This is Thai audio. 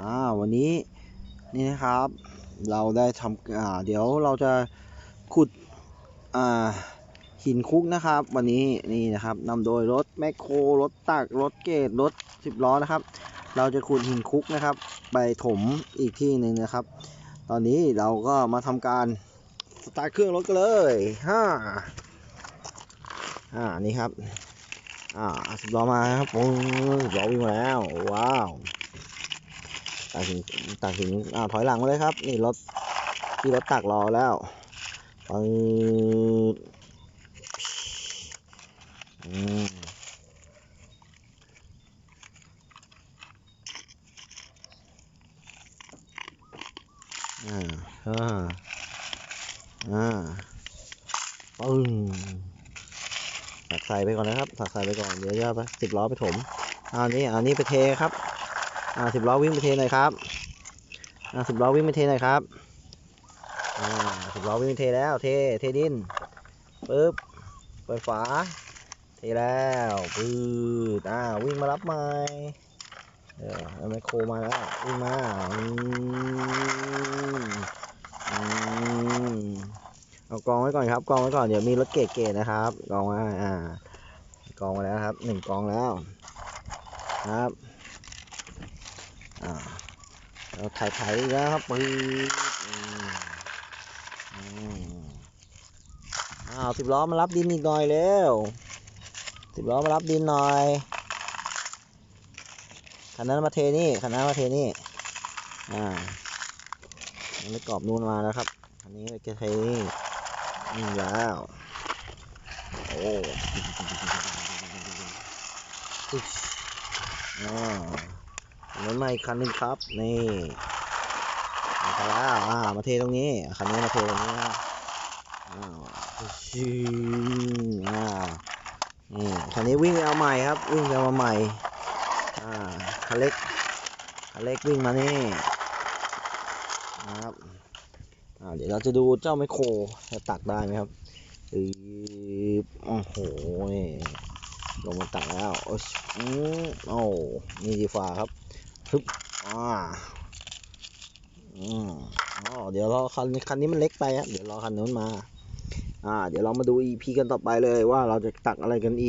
อ่าวันนี้นี่นะครับ เราได้ทำอ่าเดี๋ยวเราจะขุดอ่าหินคุกนะครับ วันนี้นี่นะครับนำโดยรถแมคโครรถตักรถเกตรถสิบล้อนะครับ เราจะขุดหินคุกนะครับ ไปถมอีกที่หนึ่งนะครับ ตอนนี้เราก็มาทำการสตาร์ทเครื่องรถกันเลยห้าอ่านี่ครับ อ่าสิบล้อมาครับโอ้สิบล้อวิ่งมาแล้ว ว้าว ตักหินตักหินอ่าถอยหลังมาเลยครับ นี่รถที่รถตักรอแล้วปึอ่าอ่าอ่าปึ้งตักใส่ไปก่อนนะครับตักใส่ไปก่อนเดี๋ยวจะไปสิบล้อไปถมอันนี้อันนี้ไปเทครับ อ่าสิบล้อวิ่งไปเทหน่อยครับอ่าสิบล้อวิ่งไปเทหน่อยครับอ่าสิบล้อวิ่งไปเทแล้วเทเทดินปึ๊บเปิดฝาเทแล้วปืดอ่าวิ่งมารับใหม่เออเอาไมโครมาแล้ววิ่งมาอืมอืมเอากองไว้ก่อนครับกองไว้ก่อนเดี๋ยวมีรถเกตเกตนะครับกองไว้อ่ากองไว้แล้วครับหนึ่งกองแล้วครับ เราถ่ายถ่ายแล้วครับปื๊ดอืมอืมอ้าวสิบล้อมารับดินอีกหน่อยเร็วสิบล้อมารับดินหน่อยคันนั้นมาเทนี่คันนั้นมาเทนี่อ่าอันนี้กรอบนูนมาแล้วครับอันนี้จะเทนี่นี่แล้วโอ้อ่า รถใหม่อีกคันนึงครับ นี่มาแล้วอ่ามาเทตรงนี้คันนี้มาเทตรงนี้นะอ้าวชิงอ่านี่คันนี้วิ่งไปเอาใหม่ครับ วิ่งไปเอามาใหม่อ่าคันเล็กคันเล็กวิ่งมานี่นะครับอ่าเดี๋ยวเราจะดูเจ้าไมโครจะตักได้ไหมครับอืบโอ้โหนี่ลงมาตักแล้วโอ้อโอ้นี่ดีฟ้าครับ ทึบอ่าอืมอ๋อเดี๋ยวรอคันคันนี้มันเล็กไปอะเดี๋ยวรอคันนู้นมา อ่า เดี๋ยวเรามาดูอีพีกันต่อไปเลยว่าเราจะตักอะไรกันอี